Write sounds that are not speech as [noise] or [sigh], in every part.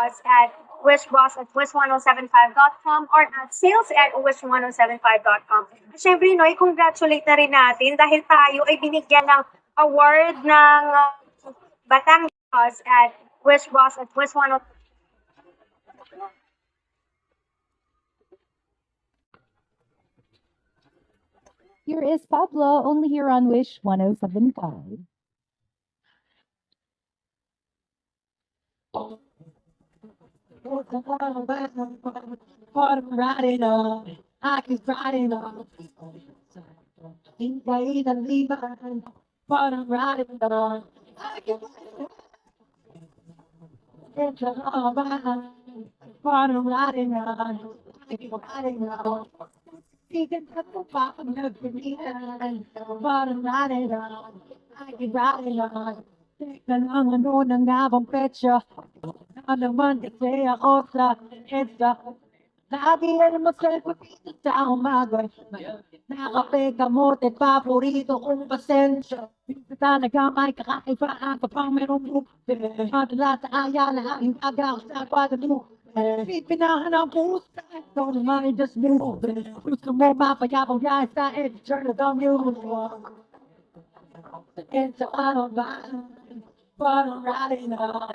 us at wishboss at wish1075.com or at sales at wish1075.com. At syempre, no, i-congratulate na rin natin dahil tayo ay binigyan ng award ng uh, Batangas at wishboss at wish1075. Here is Pablo, only here on Wish 1075. Riding on, I keep riding on. Think way to leave behind, but I'm riding on. I keep all behind, but I'm riding on. I keep riding on. Speaking of the bottom of the behind, but I'm riding on. I keep riding on. Lang ano nang ngabang petsa Ano naman kasi ako sa Lagi yan mo sa dito sa umaga Nakape kamote paborito kong pasensya Minsan talaga may kakaibaan kapag merong grupo Madalas aya na ang agaw sa Guadalupe Pipinahan ang pusta Ito naman just move Gusto mo mapayabang yan sa EDSA. I on it. I on. You and up to me down. But I'm riding on.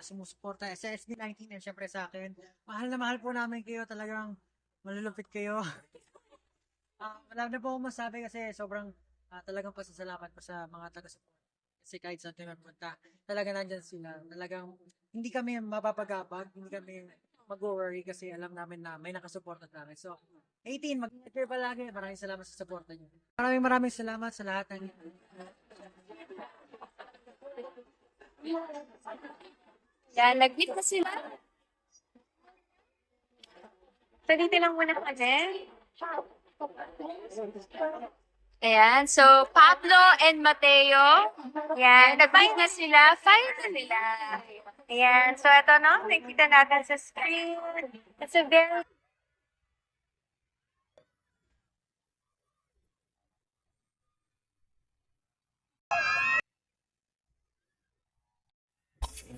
na sumusuporta sa SB19 and syempre sa akin. Mahal na mahal po namin kayo. Talagang malulupit kayo. [laughs] Ah, wala na po akong masabi kasi sobrang ah, talagang pasasalamat po sa mga taga-support. Kasi kahit saan kami punta, talaga nandyan sila. Talagang hindi kami mapapagapag, hindi kami mag-worry kasi alam namin na may nakasuporta sa akin. So, 18, mag-ingat kayo palagi. Maraming salamat sa suporta niyo. Maraming maraming salamat sa lahat ng Yan, nag-meet na sila. Salite lang muna kami. Ayan, so Pablo and Mateo, yan, nag-meet na sila, na nila. Ayan, so ito no, nakikita natin sa screen. It's a very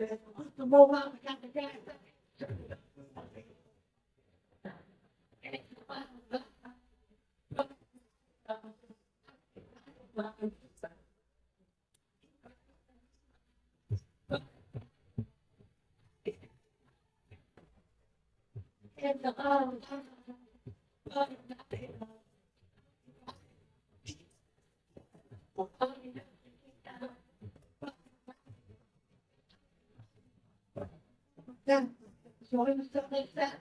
And. The get. And the Yeah, so I'm stuff like that.